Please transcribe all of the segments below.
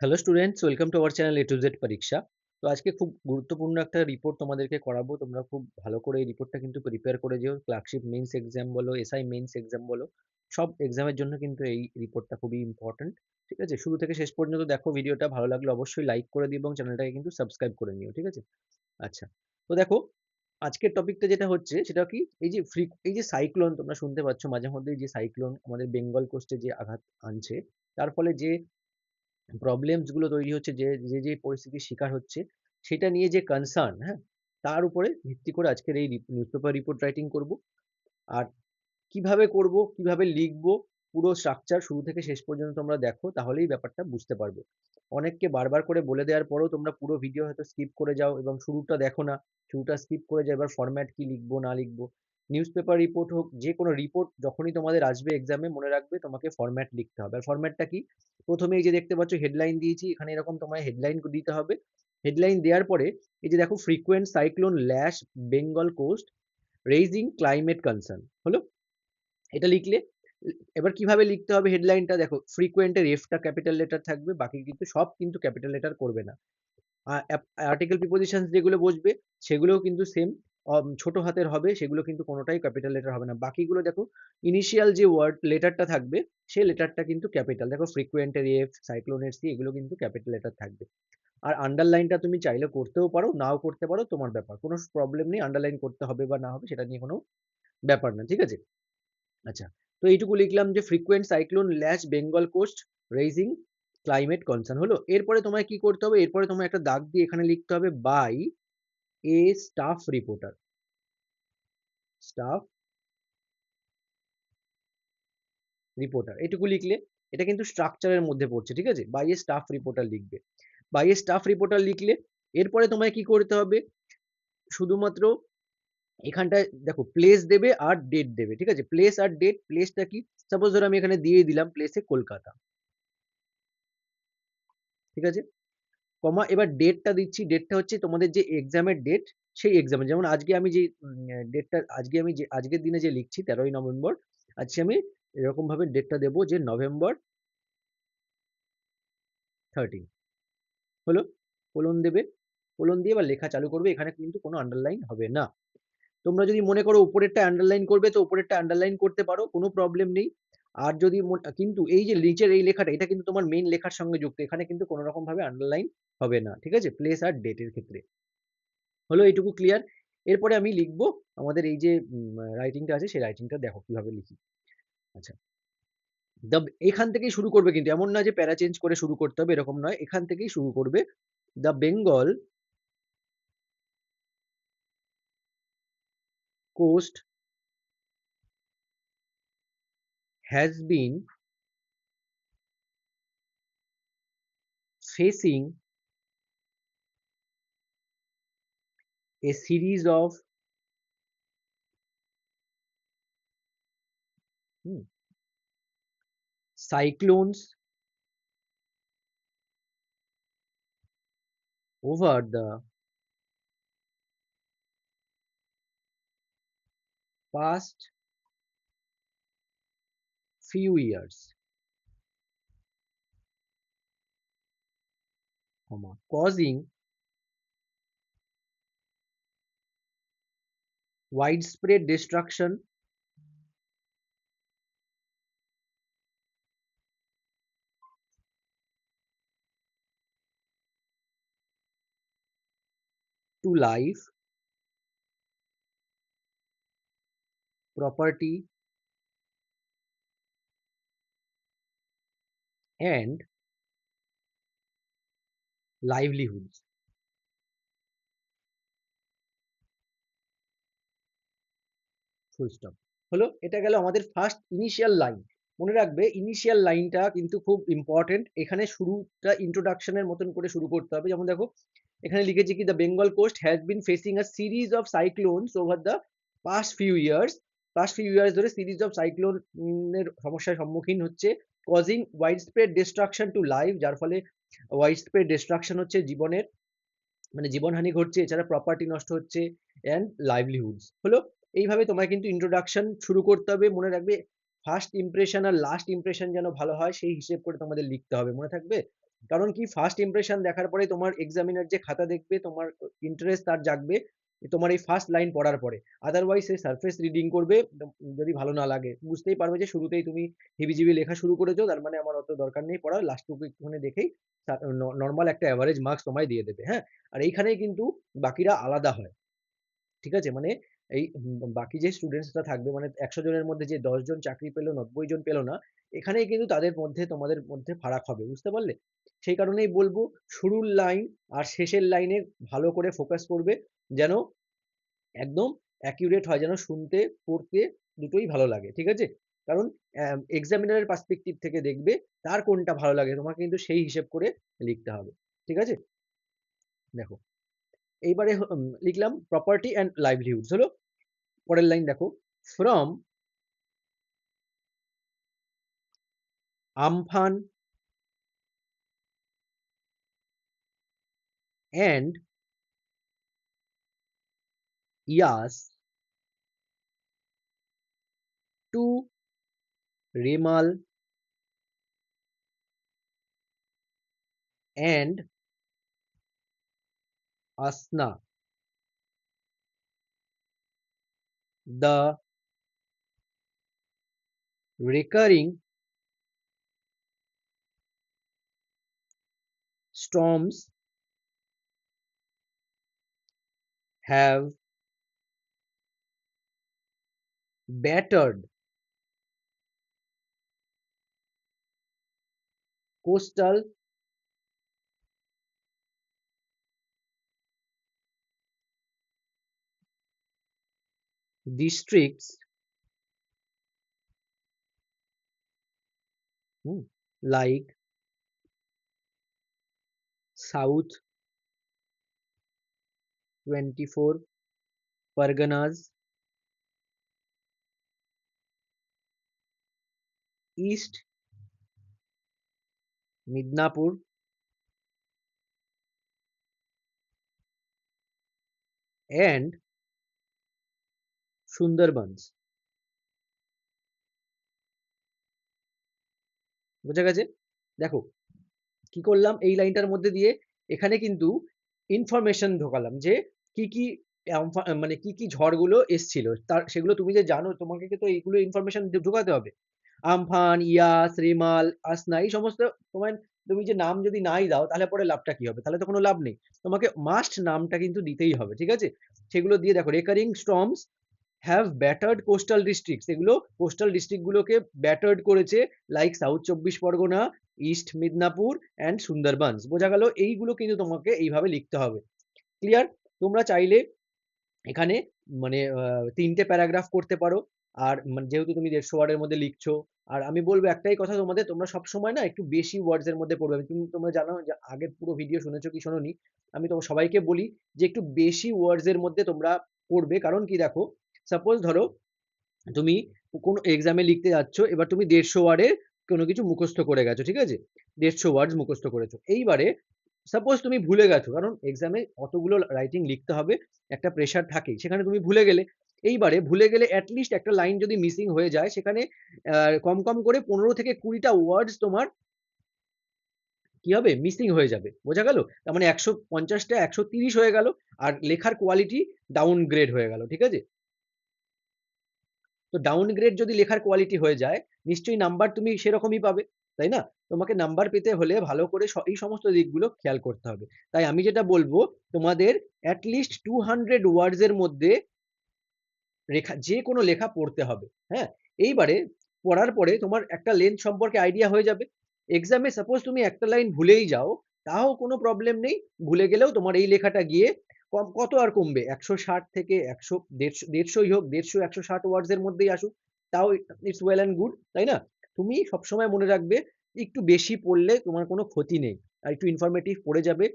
Hello students welcome to our channel A to Z পরীক্ষা তো আজকে খুব গুরুত্বপূর্ণ একটা রিপোর্ট তোমাদেরকে করাবো। তোমরা খুব ভালো করে এই রিপোর্টটা কিন্তু প্রিপেয়ার করে যেও। ক্লার্কশিপ মেন্স এক্সাম বলো এসআই মেন্স এক্সাম বলো, সব এক্সামের জন্য কিন্তু এই রিপোর্টটা খুবই ইম্পর্টেন্ট ঠিক আছে? শুরু থেকে শেষ পর্যন্ত দেখো ভিডিওটা ভালো লাগলে অবশ্যই লাইক করে দিও এবং চ্যানেলটাকে কিন্তু সাবস্ক্রাইব করে নিও। ঠিক আছে? আচ্ছা তো দেখো, আজকের টপিকটা যেটা হচ্ছে, সেটা কি? এই যে ফ্রি এই যে সাইক্লোন তোমরা শুনতে পাচ্ছ মাঝে মধ্যে যে সাইক্লোন আমাদের বেঙ্গল কোস্টে যে আঘাত আনছে, তার ফলে যে প্রবলেমসগুলো তৈরি হচ্ছে যে যে যে পরিস্থিতির শিকার হচ্ছে, সেটা নিয়ে যে কনসার্ন হ্যাঁ তার উপরে ভিত্তি করে আজকের এই নিউজ পেপার রিপোর্ট রাইটিং করব। আর কীভাবে করব, কীভাবে লিখব, পুরো স্ট্রাকচার শুরু থেকে শেষ পর্যন্ত তোমরা দেখো, তাহলেই ব্যাপারটা বুঝতে পারবে। অনেককে বারবার করে বলে দেওয়ার পরেও তোমরা পুরো ভিডিও হয়তো স্কিপ করে যাও এবং শুরুটা দেখো না, শুরুটা স্কিপ করে যাও, এবার ফরম্যাট কি লিখব, না লিখব। নিউজ পেপার রিপোর্ট হোক যে কোনো রিপোর্ট যখনই তোমাদের আসবে এক্সামে মনে রাখবে তোমাকে ফরম্যাট লিখতে হবে। আর ফরম্যাটটা কি? প্রথমে এই যে দেখতে পাচ্ছ হেডলাইন দিয়েছি, এখানে এরকম তোমায় হেডলাইন দিতে হবে। হেডলাইন দেওয়ার পরে এই যে দেখো frequent cyclone lash Bengal coast raising climate concern হলো? এটা লিখলে, এবার কীভাবে লিখতে হবে হেডলাইনটা দেখো ফ্রিকুয়েন্টের এফটা ক্যাপিটাল লেটার থাকবে, বাকি কিন্তু সব কিন্তু ক্যাপিটাল লেটার করবে না। আর্টিকেল প্রিপোজিশনস যেগুলো বসবে, সেগুলোও কিন্তু সেম ছোট হাতের হবে, সেগুলো কিন্তু কোনোটাই ক্যাপিটাল লেটার হবে না। বাকিগুলো দেখো ইনিশিয়াল যে ওয়ার্ড লেটারটা থাকবে, সেই লেটারটা কিন্তু ক্যাপিটাল দেখো ফ্রিকুয়েন্টের এফ সাইক্লোনের সি, এগুলো কিন্তু ক্যাপিটাল লেটার থাকবে। আর আন্ডারলাইনটা তুমি চাইলে করতেও পারো, নাও করতে পারো, তোমার ব্যাপার। কোনো প্রবলেম নেই আন্ডারলাইন করতে হবে বা না হবে, সেটা নিয়ে কোনো ব্যাপার না, ঠিক আছে? আচ্ছা তো এইটুকু লিখলাম যে frequent cyclone lash Bengal coast raising climate concern হলো, এরপরে তোমায় কি করতে হবে? এরপরে তোমায় একটা দাগ দিয়ে এখানে লিখতে হবে by a staff reporter staff reporter এটুকু লিখলে এটা কিন্তু স্ট্রাকচারের মধ্যে পড়ছে, ঠিক আছে? বাই এ স্টাফ রিপোর্টার লিখবে। বাই এ স্টাফ রিপোর্টার লিখলে এরপরে তোমায় কি করতে হবে? শুধুমাত্র এখানটায় দেখো প্লেস দেবে আর ডেট দেবে, ঠিক আছে? প্লেস আর ডেট প্লেসটা কি? সাপোজ ধরো আমি এখানে দিয়ে দিলাম প্লেসে কলকাতা। ঠিক আছে? কমা এবার ডেটটা দিচ্ছি। ডেটটা হচ্ছে তোমাদের যে এক্সামের ডেট সেই এক্সামে যেমন আজকে আমি যে ডেটটা আজকে আমি যে আজকের দিনে যে লিখছি তেরোই নভেম্বর, আজকে আমি এরকম ভাবে ডেটটা দেবো যে নভেম্বর থার্টিন হলো? কোলন দেবে। কোলন দিয়ে এবার লেখা চালু করবে। এখানে কিন্তু কোনো আন্ডারলাইন হবে না। তোমরা যদি মনে করো উপরেরটা আন্ডারলাইন করবে, তো উপরেরটা আন্ডারলাইন করতে পারো, কোনো প্রবলেম নেই। আর যদি কিন্তু এই যে নিচের এই লেখাটা, এটা কিন্তু তোমার মেইন লেখার সঙ্গে যুক্ত। এখানে কিন্তু কোনো রকম ভাবে আন্ডারলাইন হবে না, ঠিক আছে? প্লেস আর ডেটের ক্ষেত্রে। হলো এইটুকু ক্লিয়ার এরপরে আমি লিখব আমাদের এই যে রাইটিংটা আছে, সেই রাইটিংটা দেখো কীভাবে লিখি। আচ্ছা। দ্য এখান থেকেই শুরু করবে কিন্তু, এমন না যে প্যারা চেঞ্জ করে শুরু করতে হবে, এরকম নয়। এখান থেকেই শুরু করবে the Bengal coast has been facing a series of hmm, cyclones over the past few years. Causing widespread destruction. To life, property, and livelihoods. Full stop হলো, এটা গেল আমাদের ফার্স্ট ইনিশিয়াল লাইন মনে রাখবে ইনিশিয়াল লাইনটা কিন্তু খুব ইম্পর্টেন্ট এখানে শুরুটা ইন্ট্রোডাকশনের মতন করে শুরু করতে হবে। যেমন দেখো, এখানে লিখেছি কি the Bengal coast has been facing a series of cyclones over the past few years past few years ধরে সিরিজ অফ সাইক্লোনের সমস্যার সম্মুখীন হচ্ছে causing wide spread destruction to life যার ফলে ওয়াইড স্প্রেড ডিস্ট্রাকশন হচ্ছে জীবনের মানে জীবনহানি ঘটছে, এছাড়া প্রপার্টি নষ্ট হচ্ছে অ্যান্ড লাইভলিহুডস হলো এইভাবে তোমায় কিন্তু ইন্ট্রোডাকশন শুরু করতে হবে। মনে রাখবে ফার্স্ট ইমপ্রেশন আর লাস্ট ইমপ্রেশন যেন ভালো হয়, সেই হিসেব করে তোমাদের লিখতে হবে। মনে থাকবে? কারণ কি? ফার্স্ট ইমপ্রেশন দেখার পরে তোমার এক্সামিনার যে খাতা দেখবে, তোমার ইন্টারেস্ট তার জাগবে, তোমার এই ফার্স্ট লাইন পড়ার পরে। আদারওয়াইজ সে সারফেস রিডিং করবে, যদি ভালো না লাগে। বুঝতেই পারবে যে শুরুতেই তুমি হিবিজিবি লেখা শুরু করেছ, তার মানে আমার অত দরকার নেই পড়ার। লাস্টটুকু একটুখানি দেখেই নর্মাল একটা অ্যাভারেজ মার্কস তোমায় দিয়ে দেবে হ্যাঁ? আর এইখানেই কিন্তু বাকিরা আলাদা হয়। ঠিক আছে? মানে এই বাকি যে স্টুডেন্টসরা থাকবে মানে একশো জনের মধ্যে যে জন চাকরি পেল, নব্বই জন পেল না, এখানেই কিন্তু তাদের মধ্যে, তোমাদের মধ্যে ফারাক হবে, বুঝতে পারলে? সেই কারণেই বলব, শুরুর লাইন আর শেষের লাইনে ভালো করে ফোকাস করবে, যেন একদম অ্যাকিউরেট হয়, যেন শুনতে, পড়তে দুটোই ভালো লাগে, ঠিক আছে? কারণ এক্সামিনারের পার্সপেক্টিভ থেকে দেখবে, তার কোনটা ভালো লাগে, তোমাকে কিন্তু সেই হিসেব করে লিখতে হবে, ঠিক আছে? দেখো, এইবারে লিখলাম প্রপার্টি অ্যান্ড লাইভলিহুডস হলো পরের লাইন দেখো from Amphan and Yaas to Remal and Asna. The recurring storms have battered coastal districts hmm, like South 24 Parganas, East Midnapur, and Sundarbans বোঝা গেছে? দেখো, কি করলাম? এই লাইনটার মধ্যে দিয়ে এখানে কিন্তু ইনফরমেশন ঢোকালাম যে কি কি মানে কি কি ঝড়গুলো এসছিল। তার, সেগুলো তুমি যে জানো, তোমাকে তো এইগুলো ইনফরমেশন ঢোকাতে হবে। আমফান, ইয়াস, রিমাল, আসনা, এই সমস্ত তোমার তুমি যে নাম যদি নাই দাও, তাহলে পরে লাভটা কি হবে? তাহলে তো কোনো লাভ নেই। তোমাকে মাস্ট নামটা কিন্তু দিতেই হবে, ঠিক আছে? সেগুলো দিয়ে দেখো recurring storms have battered coastal districts এগুলো কোস্টাল ডিস্ট্রিক্টগুলোকে ব্যাটার্ড করেছে লাইক সাউথ চব্বিশ পরগনা ইস্ট মিদনাপুর অ্যান্ড সুন্দরবনস বোঝা গেল এইগুলো কিন্তু তোমাকে এইভাবে লিখতে হবে। ক্লিয়ার তোমরা চাইলে এখানে মানে তিনটে প্যারাগ্রাফ করতে পারো। আর মানে যেহেতু তুমি দেড়শো ওয়ার্ডের মধ্যে লিখছো, আর আমি বলব একটাই কথা তোমাদের, তোমরা সবসময় না একটু বেশি ওয়ার্ডস এর মধ্যে পড়বে। তুমি, তোমরা জানো যে আগের পুরো ভিডিও শুনেছো কি শোনোনি? আমি তোমার সবাইকে বলি যে একটু বেশি ওয়ার্ডস এর মধ্যে তোমরা পড়বে। কারণ কি দেখো সাপোজ ধরো, তুমি কোনো এক্সামে লিখতে যাচ্ছ, এবার তুমি দেড়শো ওয়ার্ডের কোনো কিছু মুখস্থ করে গেছো, ঠিক আছে? দেড়শো ওয়ার্ডস মুখস্থ করেছ। এইবারে সাপোজ তুমি ভুলে গেছো, কারণ এক্সামে অতগুলো রাইটিং লিখতে হবে, একটা প্রেশার থাকেই, সেখানে তুমি ভুলে গেলে। এইবারে ভুলে গেলে অ্যাটলিস্ট একটা লাইন যদি মিসিং হয়ে যায়, সেখানে কম কম করে পনেরো থেকে কুড়িটা ওয়ার্ডস তোমার কি হবে? মিসিং হয়ে যাবে। বোঝা গেল? তার মানে একশো পঞ্চাশটা, একশো তিরিশ হয়ে গেল, আর লেখার কোয়ালিটি ডাউন গ্রেড হয়ে গেল, ঠিক আছে? তো ডাউনগ্রেড যদি লেখার কোয়ালিটি হয়ে যায়, নিশ্চয়ই নাম্বার তুমি সেরকমই পাবে, তাই না? তোমাকে নাম্বার পেতে হলে ভালো করে এই সমস্ত দিকগুলো খেয়াল করতে হবে। তাই আমি যেটা বলব, তোমাদের অ্যাটলিস্ট টু হান্ড্রেড ওয়ার্ডস এর মধ্যে রেখা যে কোনো লেখা পড়তে হবে হ্যাঁ? এইবারে পড়ার পরে তোমার একটা লেন্থ সম্পর্কে আইডিয়া হয়ে যাবে। এক্সামে সাপোজ তুমি একটা লাইন ভুলেই যাও, তাও কোনো প্রবলেম নেই, ভুলে গেলেও তোমার এই লেখাটা গিয়ে কম, কত আর কমবে? একশো ষাট থেকে একশো, দেড়শো, দেড়শোই হোক, দেড়শো, একশো ষাট ওয়ার্ডস এর মধ্যেই আসুক, তাও ইটস ওয়েল অ্যান্ড গুড তাই না? তুমি সবসময় মনে রাখবে, একটু বেশি পড়লে তোমার কোনো ক্ষতি নেই, আর একটু ইনফরমেটিভ পড়ে যাবে।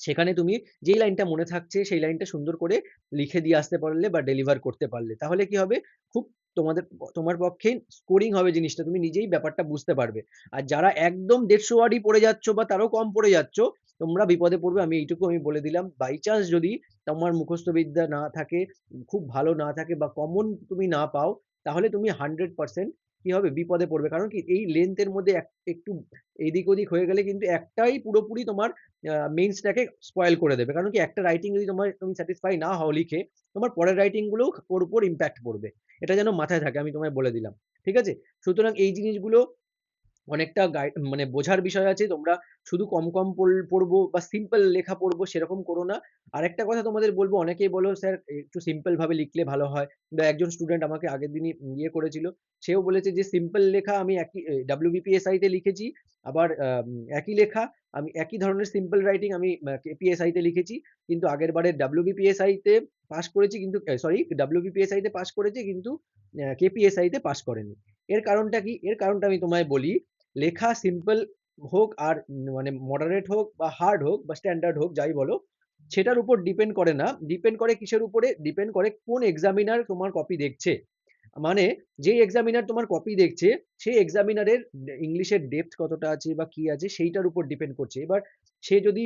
সেখানে তুমি যেই লাইনটা মনে থাকছে, সেই লাইনটা সুন্দর করে লিখে দিয়ে আসতে পারলে বা ডেলিভার করতে পারলে। তাহলে কি হবে? খুব তোমাদের, তোমার পক্ষে স্কোরিং হবে জিনিসটা, তুমি নিজেই ব্যাপারটা বুঝতে পারবে। আর যারা একদম দেড়শো ওয়ার্ডই পড়ে যাচ্ছ বা তারও কম পড়ে যাচ্ছ তোমরা বিপদে পড়বে, আমি এইটুকু আমি বলে দিলাম। বাই চান্স যদি তোমার মুখস্থ বিদ্যা না থাকে, খুব ভালো না থাকে বা কমন তুমি না পাও, তাহলে তুমি হান্ড্রেড পার্সেন্ট কি হবে? বিপদে পড়বে। কারণ কি? এই লেন্থের মধ্যে একটু এদিক ওদিক হয়ে গেলে কিন্তু একটাই পুরোপুরি তোমার মেইন মেইনসটাকে স্পয়েল করে দেবে। কারণ কি? একটা রাইটিং যদি তোমার তুমি স্যাটিসফাই না হও লিখে, তোমার পরের রাইটিংগুলো ওর উপর ইম্প্যাক্ট পড়বে। এটা যেন মাথায় থাকে, আমি তোমায় বলে দিলাম। ঠিক আছে? সুতরাং এই জিনিসগুলো অনেকটা গাইড মানে বোঝার বিষয় আছে, তোমরা শুধু কম কম পড়ব বা সিম্পল লেখা পড়ব সেরকম করো না। আরেকটা কথা তোমাদের বলব, অনেকেই বলো, স্যার, একটু সিম্পল ভাবে লিখলে ভালো হয়। বা একজন স্টুডেন্ট আমাকে আগের দিনই ইয়ে করেছিল, সেও বলেছে যে সিম্পল লেখা আমি একই ডাব্লিউবিপিএসআই তে লিখেছি, আবার একই লেখা, আমি একই ধরনের সিম্পল রাইটিং আমি কেপিএসআই তে লিখেছি, কিন্তু আগের বারে ডাব্লিউবিপিএসআই তে পাস করেছি, কিন্তু সরি ডাব্লিউবিপিএসআই তে পাস করেছি, কিন্তু কেপিএসআই তে পাস করেনি। এর কারণটা কি? এর কারণটা আমি তোমায় বলি লেখা সিম্পল হোক আর মানে মডারেট হোক বা হার্ড হোক বা স্ট্যান্ডার্ড হোক, যাই বলো, সেটার উপর ডিপেন্ড করে না। ডিপেন্ড করে কিসের উপরে? ডিপেন্ড করে কোন এক্সামিনার তোমার কপি দেখছে। মানে যে এক্সামিনার তোমার কপি দেখছে, সেই এক্সামিনারের ইংলিশের ডেপথ কতটা আছে বা কি আছে, সেইটার উপর ডিপেন্ড করছে। এবার সে যদি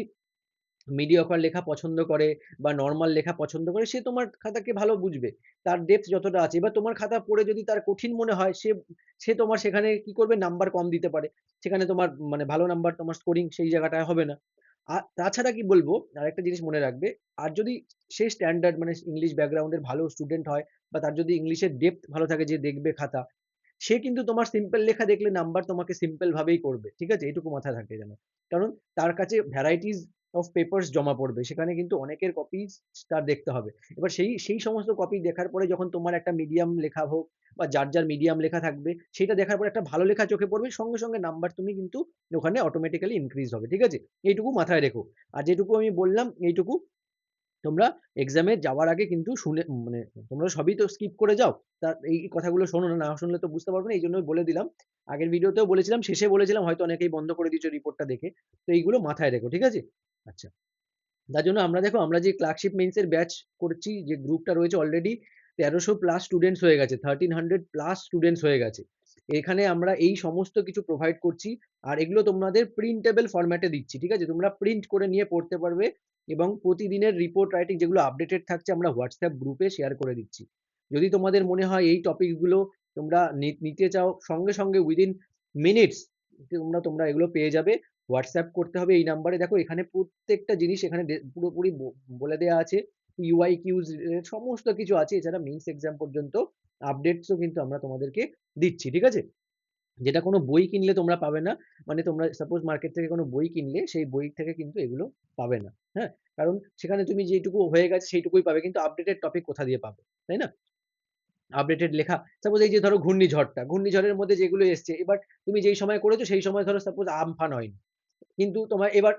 মিডিয়কার লেখা পছন্দ করে বা নর্মাল লেখা পছন্দ করে, সে তোমার খাতাকে ভালো বুঝবে। তার ডেপথ যতটা আছে, এবার তোমার খাতা পড়ে যদি তার কঠিন মনে হয়, সে সে তোমার সেখানে কি করবে? নাম্বার কম দিতে পারে। সেখানে তোমার মানে ভালো নাম্বার তোমার স্কোরিং সেই জায়গাটায় হবে না। আর তাছাড়া কি বলব? আরেকটা জিনিস মনে রাখবে, আর যদি সে স্ট্যান্ডার্ড মানে ইংলিশ ব্যাকগ্রাউন্ডের ভালো স্টুডেন্ট হয় বা তার যদি ইংলিশের ডেপথ ভালো থাকে যে দেখবে খাতা, সে কিন্তু তোমার সিম্পল লেখা দেখলে নাম্বার তোমাকে সিম্পল ভাবেই করবে। ঠিক আছে? এইটুকু মাথায় থাকে যেন। কারণ তার কাছে ভ্যারাইটিস অফ পেপার্স জমা পড়বে। সেখানে কিন্তু অনেকের কপি তার দেখতে হবে। এবার সেই সেই সমস্ত কপি দেখার পরে যখন তোমার একটা মিডিয়াম লেখা হোক বা যার যার মিডিয়াম লেখা থাকবে, সেটা দেখার পর একটা ভালো লেখা চোখে পড়বে, সঙ্গে সঙ্গে নাম্বার তুমি কিন্তু ওখানে অটোমেটিক্যালি ইনক্রিজ হবে, ঠিক আছে? এইটুকু মাথায় রেখো। আর যেটুকু আমি বললাম, এইটুকু তোমরা এক্সামে যাওয়ার আগে কিন্তু শুনে মানে তোমরা সবই তো স্কিপ করে যাও। তা এই কথাগুলো শোনো না না শুনলে তো বুঝতে পারবে না, এই জন্যই বলে দিলাম। আগের ভিডিওতেও বলেছিলাম, শেষে বলেছিলাম, হয়তো অনেকেই বন্ধ করে দিচ্ছ রিপোর্টটা দেখে। তো এইগুলো মাথায় রেখো, ঠিক আছে? আচ্ছা। তার জন্য আমরা দেখো, আমরা যে ক্লার্কশিপ মেন্সের ব্যাচ করছি, যে গ্রুপটা রয়েছে অলরেডি তেরোশো প্লাস স্টুডেন্টস হয়ে গেছে থার্টিন হান্ড্রেড প্লাস স্টুডেন্টস হয়ে গেছে। এখানে আমরা এই সমস্ত কিছু প্রোভাইড করছি, আর এগুলো তোমাদের প্রিন্টেবল ফরম্যাটে দিচ্ছি, ঠিক আছে? তোমরা প্রিন্ট করে নিয়ে পড়তে পারবে, এবং প্রতিদিনের রিপোর্ট রাইটিং যেগুলো আপডেটেড থাকছে, আমরা হোয়াটসঅ্যাপ গ্রুপে শেয়ার করে দিচ্ছি। যদি তোমাদের মনে হয় এই টপিকগুলো তোমরা নিতে চাও, সঙ্গে সঙ্গে উইদিন মিনিটস তোমরা তোমরা এগুলো পেয়ে যাবে। হোয়াটসঅ্যাপ করতে হবে, এই নাম্বারে দেখো এখানে প্রত্যেকটা জিনিস এখানে পুরোপুরি বলে দেওয়া আছে। ইউআই কিউজ সমস্ত কিছু আছে। এছাড়া মেইনস এক্সাম পর্যন্ত আপডেটসও কিন্তু আমরা তোমাদেরকে দিচ্ছি, ঠিক আছে? যেটা কোনো বই কিনলে তোমরা পাবে না। মানে তোমরা সাপোজ মার্কেট থেকে কোনো বই কিনলে, সেই বই থেকে কিন্তু এগুলো পাবে না হ্যাঁ? কারণ সেখানে তুমি যেটুকু হয়ে গেছে সেইটুকুই পাবে, কিন্তু আপডেটেড টপিক কোথা দিয়ে পাবে, তাই না? আপডেটেড লেখা সাপোজ এই যে ধরো ঘূর্ণিঝড়টা, ঘূর্ণিঝড়ের মধ্যে যেগুলো এসছে, এবার তুমি যেই সময় করেছ, সেই সময় ধরো সাপোজ আমফান হয়নি। কিন্তু তোমার এবার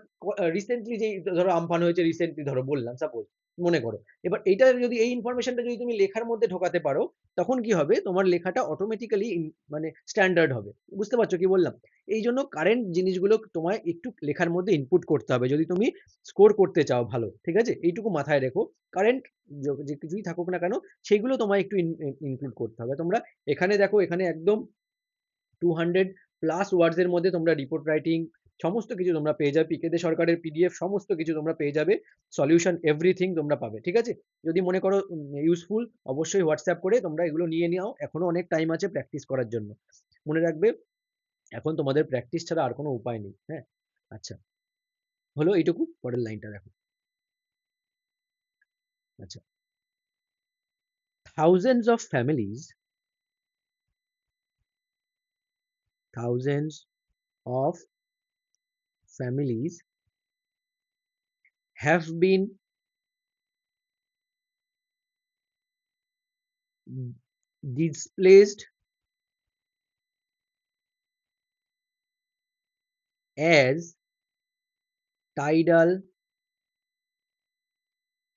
রিসেন্টলি যে ধরো আমফান হয়েছে রিসেন্টলি ধরো বললাম সাপোজ মনে করো। এবার এটা যদি, এই ইনফরমেশনটা যদি তুমি লেখার মধ্যে ঢোকাতে পারো, তখন কি হবে? তোমার লেখাটা অটোমেটিক্যালি মানে স্ট্যান্ডার্ড হবে। বুঝতে পারছ কি বললাম? এই জন্য কারেন্ট জিনিসগুলো তোমায় একটু লেখার মধ্যে ইনপুট করতে হবে। যদি তুমি স্কোর করতে চাও ভালো, ঠিক আছে? এইটুকু মাথায় রেখো। কারেন্ট যে কিছুই থাকুক না কেন সেইগুলো তোমায় একটু ইনক্লুড করতে হবে। তোমরা এখানে দেখো, এখানে একদম টু হান্ড্রেড প্লাস ওয়ার্ডসের মধ্যে তোমরা রিপোর্ট রাইটিং সমস্ত কিছু তোমরা পেয়ে যাবে। পিকেদে সরকারের পিডিএফ সমস্ত কিছু তোমরা পেয়ে যাবে। সলিউশন এভরিথিং তোমরা পাবে, ঠিক আছে? যদি মনে করো ইউজফুল অবশ্যই হোয়াটসঅ্যাপ করে তোমরা এগুলো নিয়ে নাও। এখনও অনেক টাইম আছে প্র্যাকটিস করার জন্য। মনে রাখবে, এখন তোমাদের প্র্যাকটিস ছাড়া আর কোনো উপায় নেই হ্যাঁ? আচ্ছা। হলো এইটুকু, পরের লাইনটা দেখো। আচ্ছা। Thousands of families, thousands of families have been displaced as tidal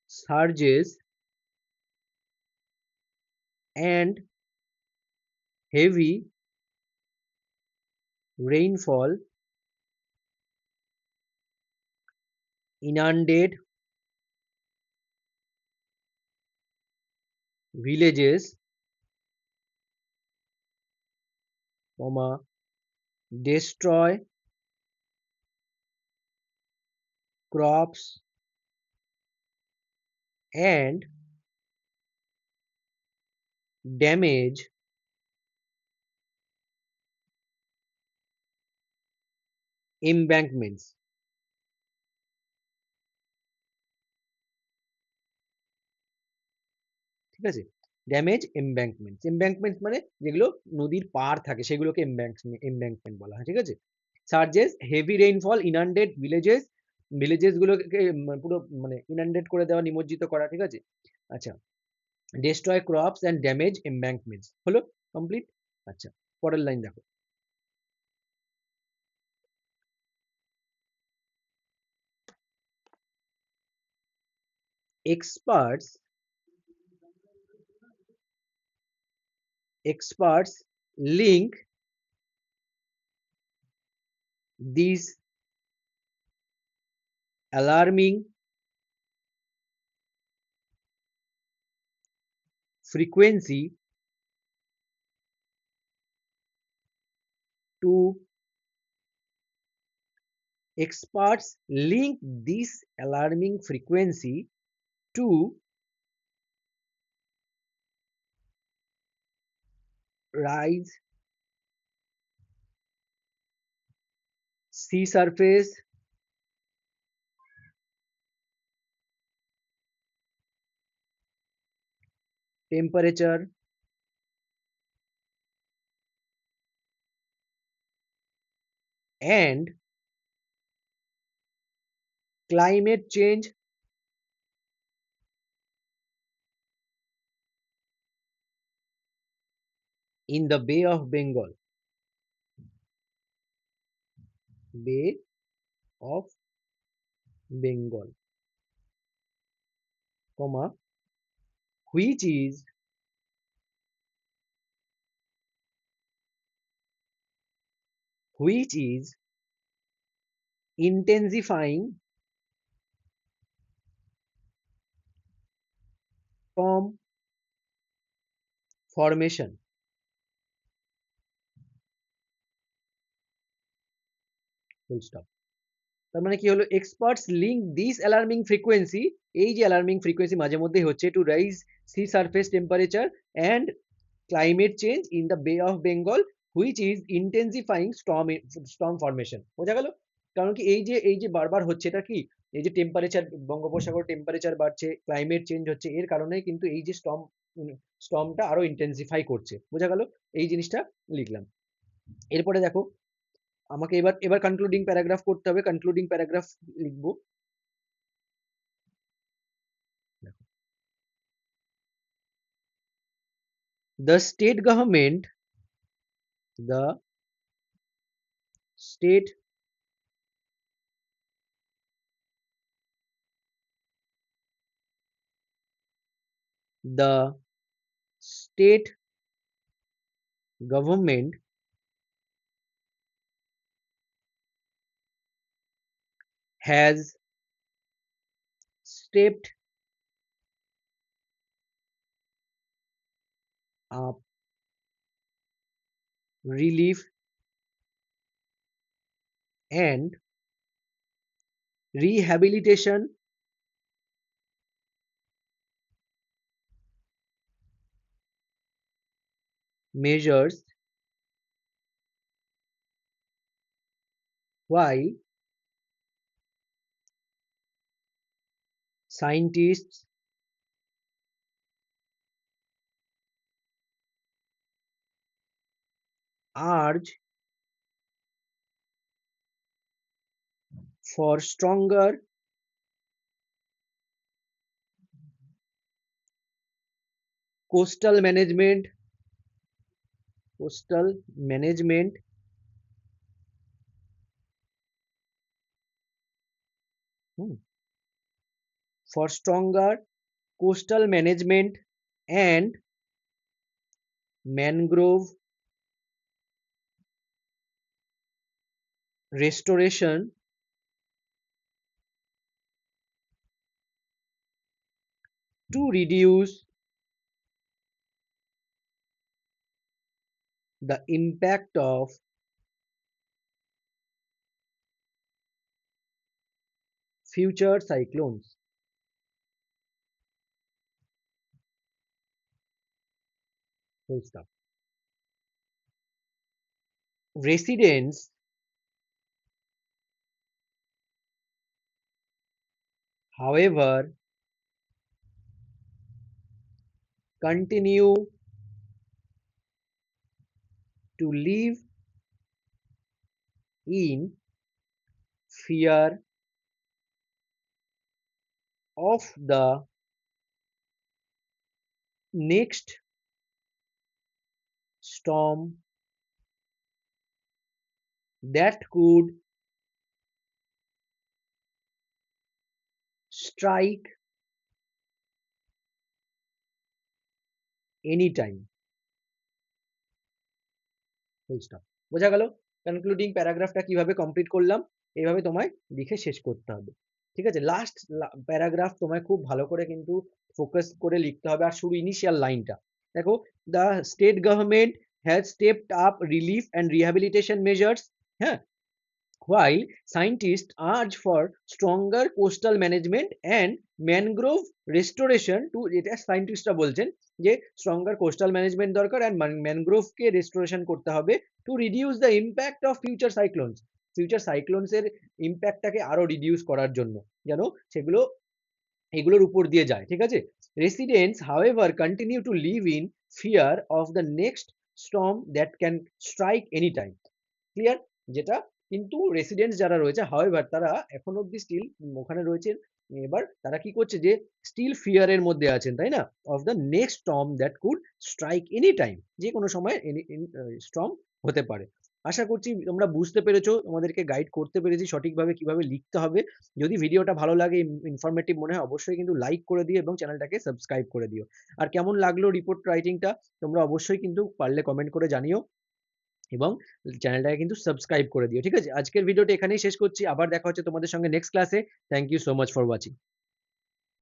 surges and heavy rainfall inundate villages comma destroy crops and damage embankments. ঠিক আছে? ড্যামেজ এমব্যাঙ্কমেন্ট এমব্যাঙ্কমেন্ট মানে যেগুলো নদীর পার থাকে, সেগুলোকে এমব্যাঙ্কমেন্ট বলা হয়, ঠিক আছে? Surges heavy rainfall inundated villages villages গুলোকে পুরো মানে ইনান্ডেট করে দেওয়া, নিমজ্জিত করা, ঠিক আছে? আচ্ছা destroy crops and damage embankments হলো কমপ্লিট আচ্ছা পরের লাইন দেখো। Experts experts link these alarming frequency to experts link this alarming frequency to rise sea surface temperature and climate change in the Bay of Bengal. Bay of Bengal, comma, which is which is intensifying from formation full stop তার মানে কি হলো? Experts link this alarming frequency এই যে alarming frequency মাঝে মধ্যে হচ্ছে to rise sea surface temperature and climate change in the bay of Bengal which is intensifying storm storm formation বোঝা গেল? কারণ কি এই যে এই যে বারবার হচ্ছে এটা কি? এই যে টেম্পারেচার বঙ্গোপসাগর টেম্পারেচার বাড়ছে ক্লাইমেট চেঞ্জ হচ্ছে, এর কারণে কিন্তু এই যে স্টর্ম স্টর্মটা আরও ইন্টেন্সিফাই করছে। বোঝা গেল? এই জিনিসটা লিখলাম। এরপরে দেখো আমাকে এবার এবার কনক্লুডিং প্যারাগ্রাফ করতে হবে কনক্লুডিং প্যারাগ্রাফ লিখবো the state government the state the state government has stepped up relief and rehabilitation measures while scientists urge for stronger coastal management coastal management hmm, for stronger coastal management and mangrove restoration to reduce the impact of future cyclones. full. Residents however continue to live in fear of the next storm that could strike full stop বোঝা গেল? Concluding প্যারাগ্রাফটা কীভাবে complete করলাম? এইভাবে তোমায় লিখে শেষ করতে হবে। ঠিক আছে? লাস্ট প্যারাগ্রাফ তোমায় খুব ভালো করে কিন্তু ফোকাস করে লিখতে হবে। আর শুরু ইনিশিয়াল লাইনটা দেখো the state government has stepped up relief and rehabilitation measures হ্যাঁ while scientists urge for stronger coastal management and mangrove restoration to, এটা সায়েন্টিস্টরা বলছেন যে স্ট্রঙ্গার কোস্টাল ম্যানেজমেন্ট দরকার অ্যান্ড ম্যানগ্রোভকে রেস্টোরেশন করতে হবে to reduce the impact of future cyclones future সাইক্লোনসের ইম্প্যাক্টটাকে আরও রিডিউস করার জন্য, যেন সেগুলো, এগুলোর উপর দিয়ে যায়, ঠিক আছে? Residents however continue to live in fear of the next storm that can strike any time clear যেটা কিন্তু রেসিডেন্টস যারা রয়েছে হাওয়েভার তারা এখন অব্দি স্টিল ওখানে রয়েছেন এবার তারা কি করছে যে স্টিল ফিয়ারের মধ্যে আছেন, তাই না? Of the next storm that could strike any time যে কোনো সময় স্টর্ম হতে পারে। আশা করছি তোমরা বুঝতে পেরেছ, তোমাদেরকে গাইড করতে পেরেছি সঠিকভাবে কীভাবে লিখতে হবে। যদি ভিডিওটা ভালো লাগে ইনফরমেটিভ মনে হয়, অবশ্যই কিন্তু লাইক করে দিও এবং চ্যানেলটাকে সাবস্ক্রাইব করে দিও। আর কেমন লাগল রিপোর্ট রাইটিংটা তোমরা অবশ্যই কিন্তু পারলে কমেন্ট করে জানিও এবং চ্যানেলটাকে কিন্তু সাবস্ক্রাইব করে দিও। ঠিক আছে? আজকের ভিডিওটা এখানেই শেষ করছি। আবার দেখা হচ্ছে তোমাদের সঙ্গে নেক্সট ক্লাসে thank you so much for watching